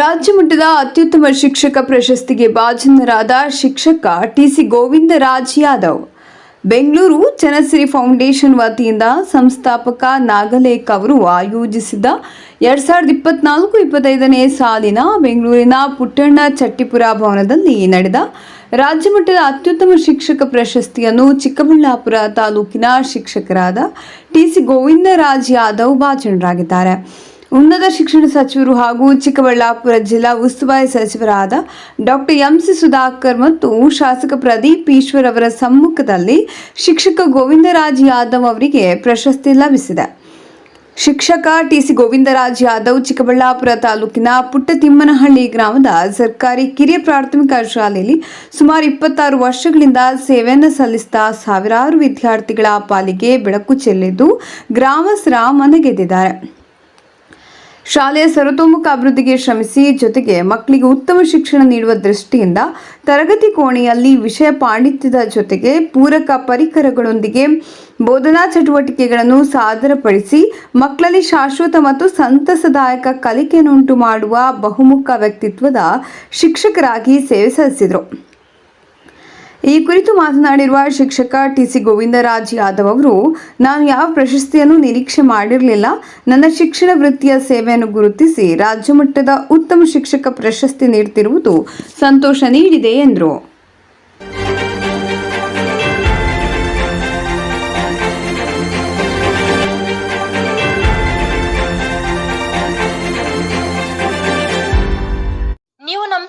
ರಾಜ್ಯ ಮಟ್ಟದ ಅತ್ಯುತ್ತಮ ಶಿಕ್ಷಕ ಪ್ರಶಸ್ತಿಗೆ ಭಾಜನರಾದ ಶಿಕ್ಷಕ ಟಿಸಿ ಗೋವಿಂದರಾಜ್ ಯಾದವ್. ಬೆಂಗಳೂರು ಚನಸಿರಿ ಫೌಂಡೇಶನ್ ವತಿಯಿಂದ ಸಂಸ್ಥಾಪಕ ನಾಗಲೇಖ್ ಅವರು ಆಯೋಜಿಸಿದ್ದ ಎರಡ್ ಸಾವಿರದ ಇಪ್ಪತ್ನಾಲ್ಕು ಇಪ್ಪತ್ತೈದನೇ ಸಾಲಿನ ಬೆಂಗಳೂರಿನ ಪುಟ್ಟಣ್ಣ ಚಟ್ಟಿಪುರ ಭವನದಲ್ಲಿ ನಡೆದ ರಾಜ್ಯ ಮಟ್ಟದ ಅತ್ಯುತ್ತಮ ಶಿಕ್ಷಕ ಪ್ರಶಸ್ತಿಯನ್ನು ಚಿಕ್ಕಬಳ್ಳಾಪುರ ತಾಲೂಕಿನ ಶಿಕ್ಷಕರಾದ ಟಿಸಿ ಗೋವಿಂದರಾಜ್ ಯಾದವ್ ಭಾಜನರಾಗಿದ್ದಾರೆ. ಉನ್ನತ ಶಿಕ್ಷಣ ಸಚಿವರು ಹಾಗೂ ಚಿಕ್ಕಬಳ್ಳಾಪುರ ಜಿಲ್ಲಾ ಉಸ್ತುವಾರಿ ಸಚಿವರಾದ ಡಾಕ್ಟರ್ ಎಂ ಸಿ ಸುಧಾಕರ್ ಮತ್ತು ಶಾಸಕ ಪ್ರದೀಪ್ ಈಶ್ವರ್ ಅವರ ಸಮ್ಮುಖದಲ್ಲಿ ಶಿಕ್ಷಕ ಗೋವಿಂದರಾಜ್ ಯಾದವ್ ಅವರಿಗೆ ಪ್ರಶಸ್ತಿ ಲಭಿಸಿದೆ. ಶಿಕ್ಷಕ ಟಿಸಿ ಗೋವಿಂದರಾಜ್ ಯಾದವ್ ಚಿಕ್ಕಬಳ್ಳಾಪುರ ತಾಲೂಕಿನ ಪುಟ್ಟತಿಮ್ಮನಹಳ್ಳಿ ಗ್ರಾಮದ ಸರ್ಕಾರಿ ಕಿರಿಯ ಪ್ರಾಥಮಿಕ ಶಾಲೆಯಲ್ಲಿ ಸುಮಾರು ಇಪ್ಪತ್ತಾರು ವರ್ಷಗಳಿಂದ ಸೇವೆಯನ್ನು ಸಲ್ಲಿಸಿದ ಸಾವಿರಾರು ವಿದ್ಯಾರ್ಥಿಗಳ ಪಾಲಿಗೆ ಬೆಳಕು ಚೆಲ್ಲಿದ್ದು ಗ್ರಾಮಸ್ಥರ ಮನಗೆದ್ದಿದ್ದಾರೆ. ಶಾಲೆಯ ಸರ್ವತೋಮುಖ ಅಭಿವೃದ್ಧಿಗೆ ಶ್ರಮಿಸಿ ಜೊತೆಗೆ ಮಕ್ಕಳಿಗೆ ಉತ್ತಮ ಶಿಕ್ಷಣ ನೀಡುವ ದೃಷ್ಟಿಯಿಂದ ತರಗತಿ ಕೋಣೆಯಲ್ಲಿ ವಿಷಯ ಪಾಂಡಿತ್ಯದ ಜೊತೆಗೆ ಪೂರಕ ಪರಿಕರಗಳೊಂದಿಗೆ ಬೋಧನಾ ಚಟುವಟಿಕೆಗಳನ್ನು ಸಾದರಪಡಿಸಿ ಮಕ್ಕಳಲ್ಲಿ ಶಾಶ್ವತ ಮತ್ತು ಸಂತಸದಾಯಕ ಕಲಿಕೆಯನ್ನುಂಟು ಮಾಡುವ ಬಹುಮುಖ ವ್ಯಕ್ತಿತ್ವದ ಶಿಕ್ಷಕರಾಗಿ ಸೇವೆ ಸಲ್ಲಿಸಿದರು. ಈ ಕುರಿತು ಮಾತನಾಡಿರುವ ಶಿಕ್ಷಕ ಟಿಸಿ ಗೋವಿಂದರಾಜ್ ಯಾದವ್ ಅವರು, ನಾನು ಯಾವ ಪ್ರಶಸ್ತಿಯನ್ನು ನಿರೀಕ್ಷೆ ಮಾಡಿರಲಿಲ್ಲ. ನನ್ನ ಶಿಕ್ಷಣ ವೃತ್ತಿಯ ಸೇವೆಯನ್ನು ಗುರುತಿಸಿ ರಾಜ್ಯ ಮಟ್ಟದ ಉತ್ತಮ ಶಿಕ್ಷಕ ಪ್ರಶಸ್ತಿ ನೀಡುತ್ತಿರುವುದು ಸಂತೋಷ ನೀಡಿದೆ, ಎಂದರು.